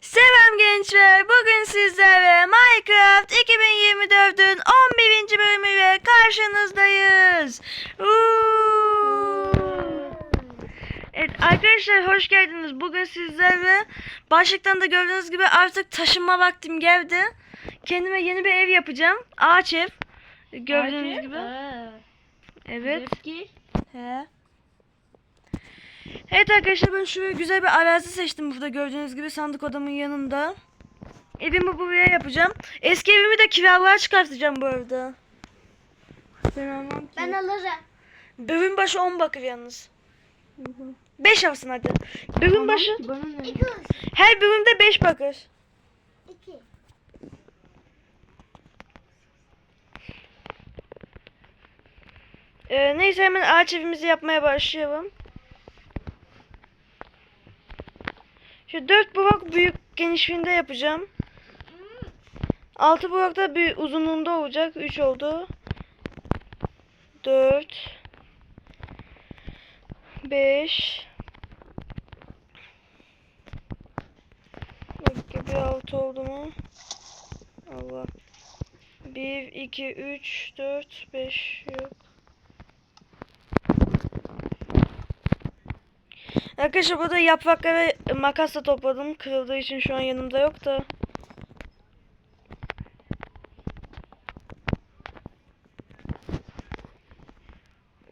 Selam gençler. Bugün sizlerle Minecraft 2024'ün 11. bölümüyle karşınızdayız. Uuu. Evet arkadaşlar hoş geldiniz. Bugün sizlerle başlıktan da gördüğünüz gibi artık taşınma vaktim geldi. Kendime yeni bir ev yapacağım. Ağaç ev. Gördüğünüz gibi. Evet. He. Evet arkadaşlar ben şöyle güzel bir arazi seçtim burada gördüğünüz gibi sandık odamın yanında. Evimi buraya yapacağım. Eski evimi de kiralığa çıkartacağım bu arada. Ben almam ki. Ben alırım. Bölüm başı 10 bakır yalnız. 5 alsın hadi. Bölüm Almam başı Bana ne? İki olsun. her bölümde 5 bakır. İki. Ee, neyse hemen ağaç evimizi yapmaya başlayalım. Şu 4 blok büyük genişliğinde yapacağım. 6 blok da bir uzunluğunda olacak. 3 oldu. 4 5 Bak bir 6 oldu mu? Allah. 1 2 3 4 5 yok. Arkadaşlar burada yaprakları makasla topladım. Kırıldığı için şu an yanımda yok da.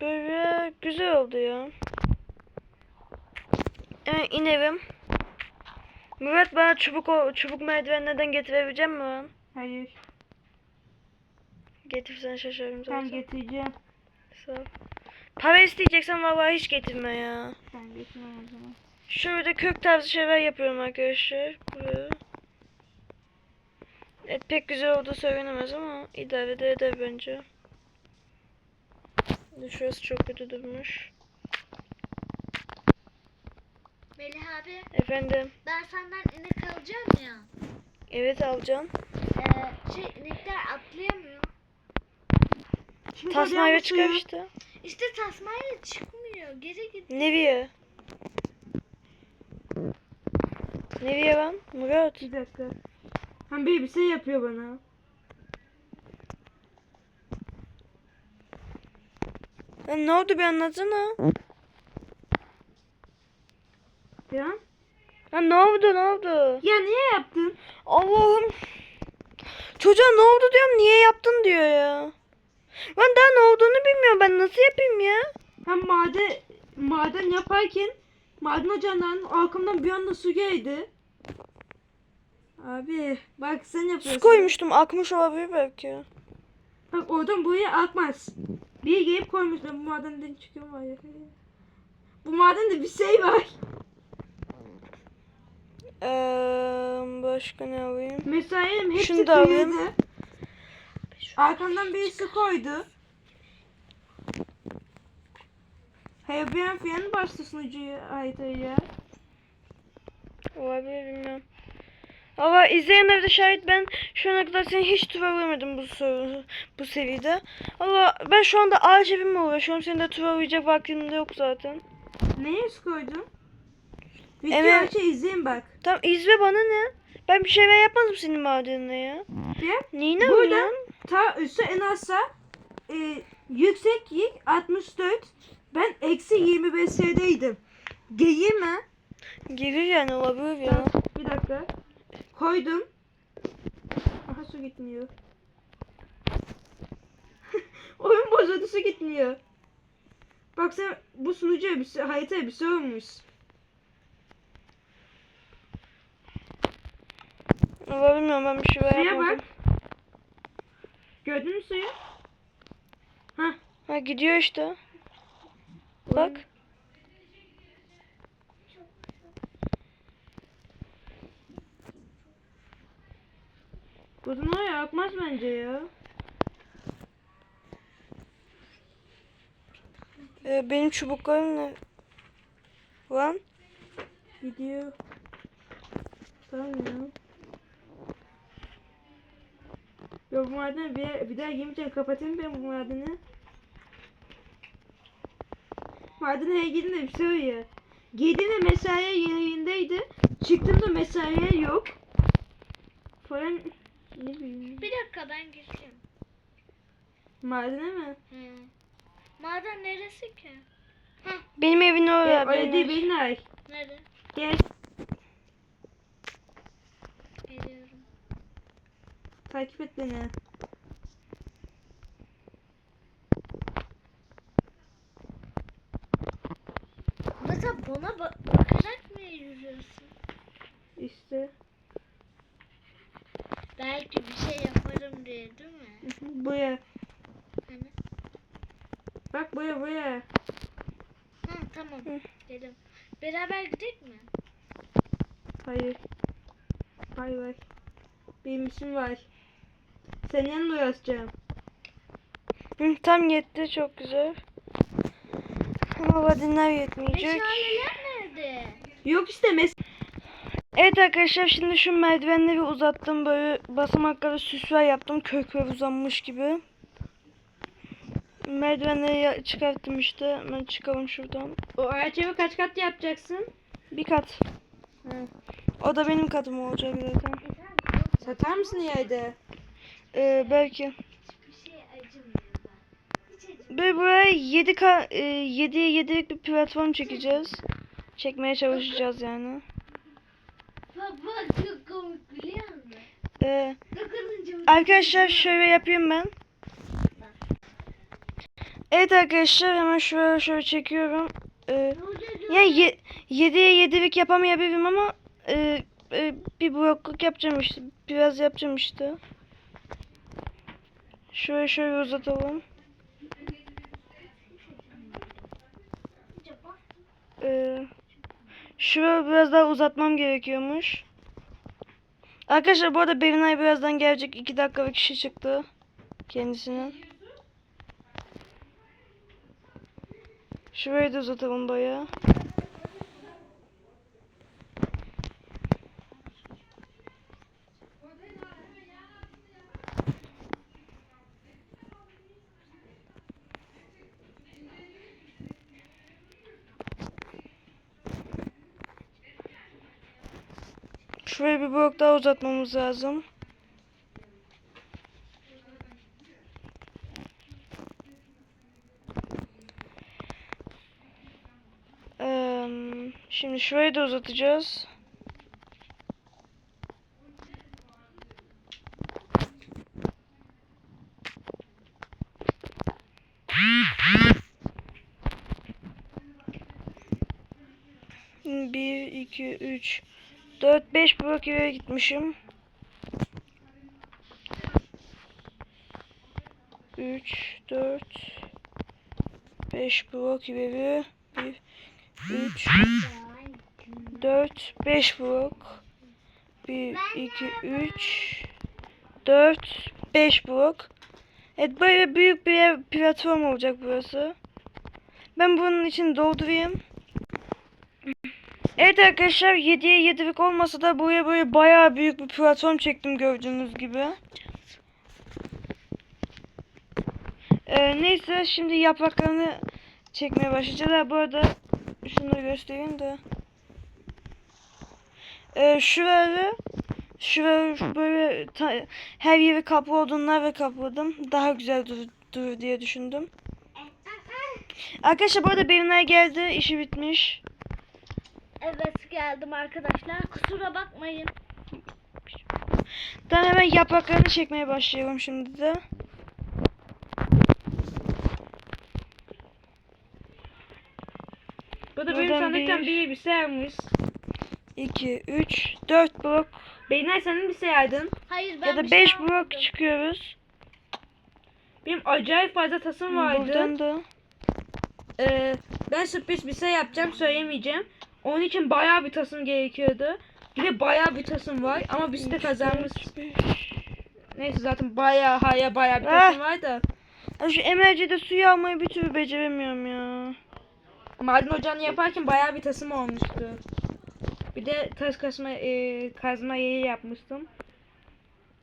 Böyle güzel oldu ya. Evet inerim. Murat bana çubuk o çubuk merdivenlerden getirebilecek mi lan? Hayır. Getirsen şaşarım zaten. Ben getireceğim. Sağ ol. Para isteyeceksen vallahi hiç getirme ya. Ben getirmem o zaman. Şöyle kök tarzı şeyler yapıyorum arkadaşlar. Buraya. Evet pek güzel oldu söylenemez ama idare de eder bence. Şurası çok kötü durmuş. Melih abi Efendim. ben senden inek alacağım ya. Evet alacağım. Ee, şey inekler atlayamıyor. Arayalım çıkar işte. İşte tasmayla çıkmıyor. Geri git. Neviye. Neviye lan? Murat. Bir dakika. Hem bir şey yapıyor bana. Lan ne oldu bir anlatsana. Ya? Lan ne oldu ne oldu? Ya niye yaptın? Allah'ım. Çocuğa ne oldu diyorum niye yaptın diyor ya. Ben daha ne olduğunu bilmiyorum ben nasıl yapayım ya? Hem maden maden yaparken maden ocağından arkamdan bir anda su geldi. Abi bak sen yapıyorsun. Su koymuştum akmış olabilir belki. Bak oradan buraya akmaz. Bir gelip koymuşlar bu madenden çıkıyor var ya. Bu madende bir şey var. Eee başka ne alayım? Mesaim hepsi Şunu da alayım. kıyıldı. Arkamdan birisi koydu. Hayır bir an falan bastı sunucuyu haritayı ya. Olabilir bilmiyorum. Ama izleyenler de şahit ben şu ana kadar seni hiç trolllemedim bu soru, bu seviyede. Ama ben şu anda ağaç evimle uğraşıyorum. Senin de trollayacak vaktin de yok zaten. Neye koydun? Video Evet. açı izleyin bak. Tamam izle bana ne? Ben bir şeyler yapmadım senin madenine ya. Ya, Neyine Buradan? Ta üstü en aşağı e, yüksek yük 64. Ben eksi 25'deydim. Gelir mi? Gelir yani olabilir ya. Bir dakika. Koydum. Aha su gitmiyor. Oyun bozuldu su gitmiyor. Bak sen bu sunucuya bir şey, haritaya bir şey olmuş. Bilmiyorum ben bir Suya yapmadım. bak. Gördün mü suyu? Hah. Ha gidiyor işte. Bak. Buradan oraya akmaz bence ya. Ee, benim çubuklarım ne? Lan. Gidiyor. Tamam ya. Ya bu madeni bir, bir daha yemeyeceğim. Kapatayım ben bu madeni. Madene ilgili de bir şey ya. Giydiğinde mesaiye yerindeydi. çıktığımda mesaiye yok. Falan ne bileyim. Bir dakika ben gireceğim. Madene mi? He. Maden neresi ki? Benim evin Ya, oraya. öyle değil ev. Belinay. Nerede? Gel takip et beni. Mesela bana ba- bakarak mı yürüyorsun? İşte. Belki bir şey yaparım diye değil mi? Buraya. Hani? Bak buraya buraya. Hı tamam. Hı. Dedim. Beraber gidelim mi? Hayır. Bay bay. Benim işim var. Senin yanında uğraşacağım. Hı, tam yetti çok güzel. Ama vadinler yetmeyecek. Meşaleler nerede? Yok işte mes Evet arkadaşlar şimdi şu merdivenleri uzattım böyle basamakları süsler yaptım kökler uzanmış gibi. Merdivenleri çıkarttım işte. Hemen çıkalım şuradan. o araç evi kaç kat yapacaksın? Bir kat. Hı. O da benim katım olacak zaten. Satar mısın yerde? Ee, belki. Böyle buraya 7 ka e, 7'ye 7'lik bir platform çekeceğiz. Çekmeye çalışacağız yani. Baba çok komik biliyor musun? Ee, arkadaşlar şöyle yapayım ben. Evet arkadaşlar hemen şöyle şöyle çekiyorum. Ee, yani ye, 7'ye 7'lik yapamayabilirim ama e, e, bir blokluk yapacağım işte. Biraz yapacağım işte. Şöyle şöyle uzatalım. Ee, şurayı biraz daha uzatmam gerekiyormuş. Arkadaşlar bu arada Bevinay birazdan gelecek. 2 dakika bir kişi çıktı. Kendisinin. Şurayı da uzatalım bayağı. Şurayı bir blok daha uzatmamız lazım. Şimdi şurayı da uzatacağız. 4-5 blokiye gitmişim. 3, 4, 5 blok ileri. 1, 3, 4, 5 blok. 1, 2, 3, 4, 5 blok. Evet böyle büyük bir ev, platform olacak burası. Ben bunun için doldurayım. Evet arkadaşlar 7'ye 7'lik olmasa da buraya böyle bayağı büyük bir platform çektim gördüğünüz gibi. Ee, neyse şimdi yapraklarını çekmeye başlayacağız. Bu arada şunu göstereyim de. Ee, şuraları şuraya böyle her yeri kaplı odunlarla kapladım. Daha güzel dur- durur diye düşündüm. Arkadaşlar bu arada benimler geldi. işi bitmiş. Evet geldim arkadaşlar. Kusura bakmayın. Ben hemen yapraklarını çekmeye başlıyorum şimdi de. Bu da benim Buradan sandıktan bir- bir bilgisayarmış. 2, 3, 4 blok Belinay senin bilgisayardın. Hayır ben ya da bir şey 5 blok almadım. çıkıyoruz. Benim acayip fazla tasım vardı. Buradan da. Ee, ben sürpriz bir şey yapacağım söyleyemeyeceğim. Onun için bayağı bir tasım gerekiyordu. Bir de bayağı bir tasım var ama biz de kazanmış. Neyse zaten bayağı haya bayağı bir Ah! tasım var da. Şu emercide suyu almayı bir türlü beceremiyorum ya. Maden ocağını yaparken bayağı bir tasım olmuştu. Bir de taş kasma, e, kazma yeri yapmıştım.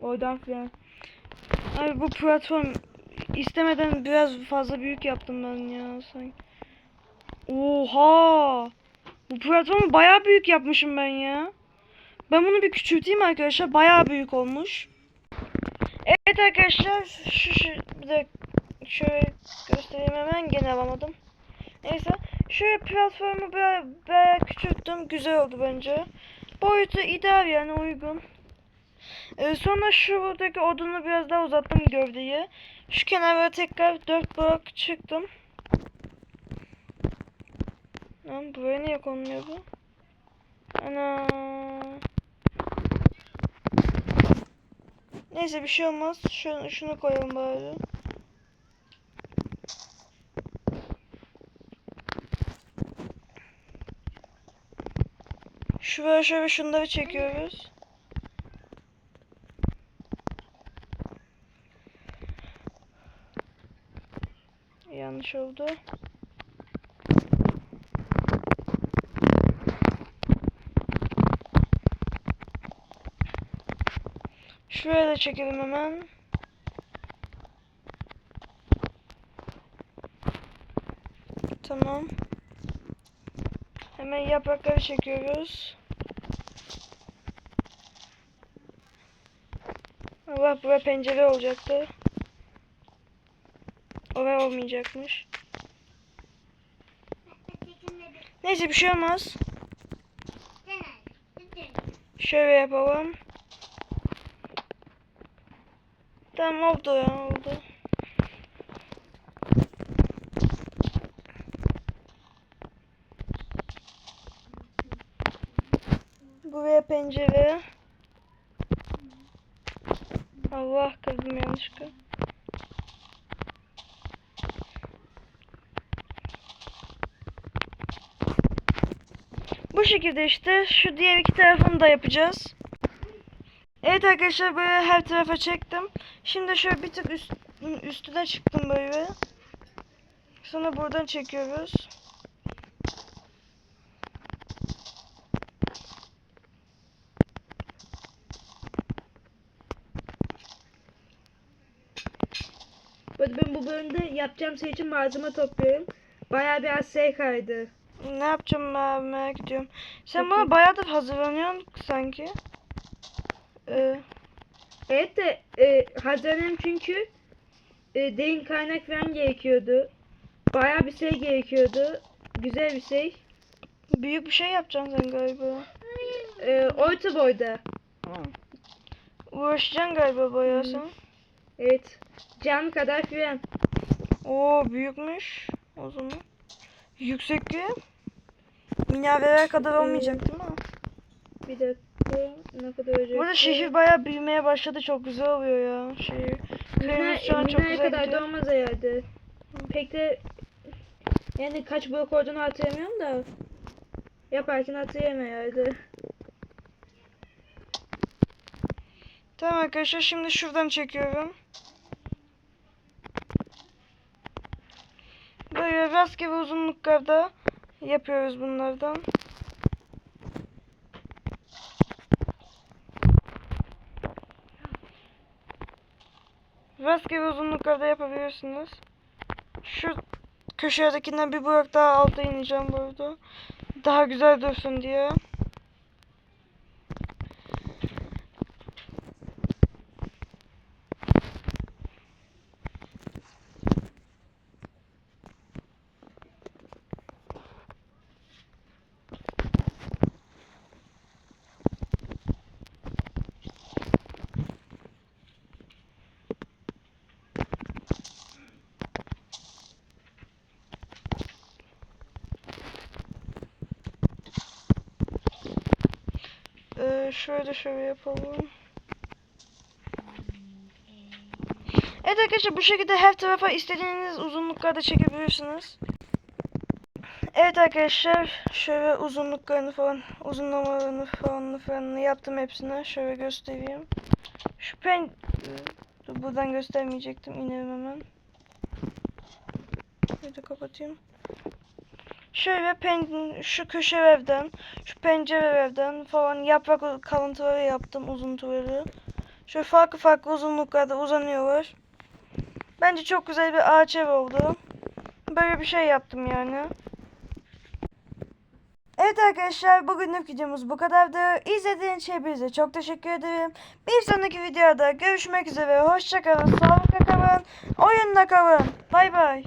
Oradan filan. Abi bu platform istemeden biraz fazla büyük yaptım ben ya sanki. Oha! Bu platformu bayağı büyük yapmışım ben ya. Ben bunu bir küçülteyim arkadaşlar. Bayağı büyük olmuş. Evet arkadaşlar şu, şu bir de şöyle göstereyim hemen gene alamadım. Neyse şöyle platformu bayağı, bayağı küçülttüm. Güzel oldu bence. Boyutu ideal yani uygun. Ee, sonra şuradaki odunu biraz daha uzattım gövdeyi. Şu kenara tekrar dört blok çıktım. Lan buraya niye konmuyor bu? Ana. Neyse bir şey olmaz. Şunu, şunu koyalım bari. Şuraya şöyle şunları çekiyoruz. Yanlış oldu. Da çekelim hemen. Tamam. Hemen yaprakları çekiyoruz. Allah buraya pencere olacaktı. Oraya olmayacakmış. Neyse bir şey olmaz. Şöyle yapalım. Tamam oldu ya oldu. Buraya pencere. Allah kızım yanlışlıkla. Bu şekilde işte şu diğer iki tarafını da yapacağız. Evet arkadaşlar böyle her tarafa çektim. Şimdi şöyle bir tık üst, üstüne çıktım böyle. Sonra buradan çekiyoruz. Ben bu bölümde yapacağım şey için malzeme topluyorum. Bayağı biraz şey kaydı. Ne yapacağım ben merak ediyorum. Sen Çok bana bayağıdır hazırlanıyorsun sanki. Ee, Evet de e, hazırlanıyorum çünkü e, derin kaynak falan gerekiyordu. Bayağı bir şey gerekiyordu. Güzel bir şey. büyük bir şey yapacaksın sen galiba. E, orta boyda. Uğraşacaksın galiba bayağı Hı. sen. Evet. Cam kadar falan. Oo büyükmüş o zaman. Yüksek ki. Minareler kadar olmayacak değil mi? Bir dakika. Ne kadar olacak? Burada şehir bayağı büyümeye başladı. Çok güzel oluyor ya şehir. Köyümüz şu an çok güzel kadar da gidiyor. olmaz herhalde. Pek de yani kaç blok olduğunu hatırlamıyorum da yaparken hatırlayamıyorum herhalde. Tamam arkadaşlar şimdi şuradan çekiyorum. Böyle rastgele uzunluklarda yapıyoruz bunlardan. Rastgele uzunluklarda yapabilirsiniz. Şu köşedekinden bir blok daha alta ineceğim burada. Daha güzel dursun diye. Ee, şöyle şöyle yapalım. Evet arkadaşlar bu şekilde her tarafa istediğiniz uzunluklarda çekebilirsiniz. Evet arkadaşlar şöyle uzunluklarını falan uzunlamalarını falan falan yaptım hepsine. Şöyle göstereyim. Şu pen Dur, buradan göstermeyecektim. İnelim hemen. De kapatayım. Şöyle pen şu köşe evden, şu pencere evden falan yaprak kalıntıları yaptım uzuntuları. Şöyle farklı farklı uzunluklarda uzanıyorlar. Bence çok güzel bir ağaç ev oldu. Böyle bir şey yaptım yani. Evet arkadaşlar bugünlük videomuz bu kadardı. İzlediğiniz için hepinize çok teşekkür ederim. Bir sonraki videoda görüşmek üzere. Hoşçakalın. Sağlıkla kalın. Oyunla kalın. Bay bay.